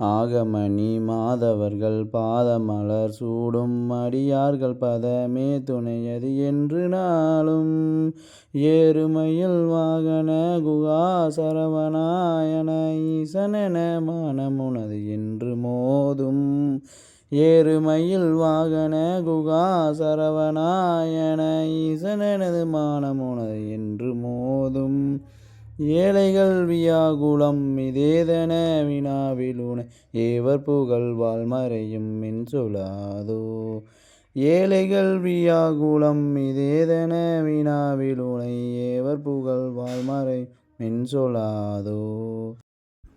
ஆகமணி மாதவர்கள் பாதமலர் சூடும் அடியார்கள் பதமே துணையது என்று நாளும் ஏறுமையில் வாகன குகா சரவணாயன ஈசனென மனமுனது என்று மோதும் ஏறுமையில் வாகன குகா சரவணாயன ஈசனெனது மானமுனது என்று மோதும் ஏழைகள் வியாகுலம் இதேதென வினாவிலுனை. ஏவர் புகழ்வாள் வாழ்மறையும் மின் ஏழைகள் வியாகுலம் இதேதென வினாவிலுனை. ஏவர் புகழ்வாள் மறை மின் சொல்லாதோ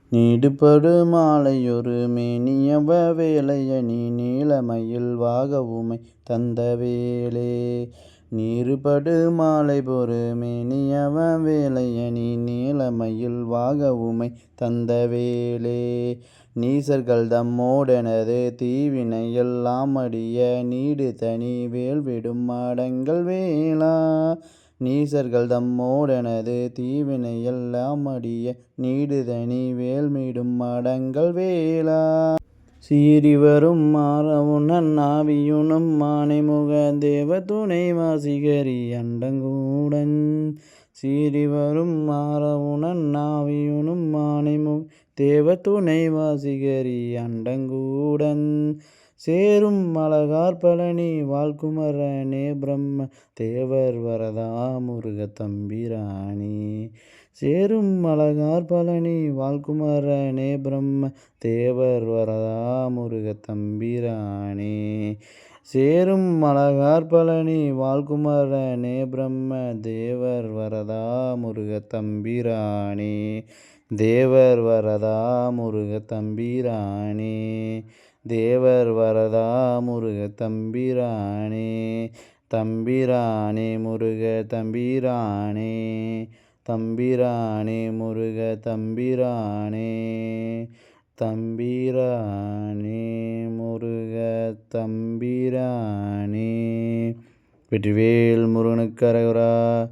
நீடுபடு மாலையொரு மேனியவ வேலையணி நீளமையில் வாகவுமை தந்த வேளே. நீறுபடு மாலை பொரு மேனியவ வேலையணி நீலமயில் வாகவுமை தந்த வேலே. நீசர்கள் தம்மோடெனது தீவினை எல்லாம் அடிய நீடு தனி வேல்விடும் மாடங்கள் வேளா. நீசர்கள் தம்மோடெனது தீவினை எல்லாம் அடிய நீடு தனி வேல்மிடும் மடங்கள் வேளா. சீறிவரும் மாறவுணன் ஆவியுனும் மானைமுக தேவ துணை வாசிகரி அண்டங்கூடன். சீறிவரும் மாறவுணன் ஆவியுனும் மானைமுக தேவ துணை வாசிகரி அண்டங்கூடன். சேரும் அழகார் பழனி வாழ்குமரனே பிரம்ம தேவர் வரதா முருக தம்பிராணி சேரும் அழகார் பழனி வாழ்குமரனே பிரம்ம தேவர் வரதா முருக தம்பிராணி சேரும் அழகார் பழனி வாழ்குமரனே பிரம்ம தேவர் வரதா முருக தம்பிராணி தேவர் வரதா முருக தம்பிராணி தேவர் வரதா முருக தம்பிரானே தம்பிரானே முருக தம்பிரானே தம்பிரானே முருக தம்பிரானே தம்பிரானே முருக தம்பிரானே. வெற்றிவேல் முருகனுக்கரகரா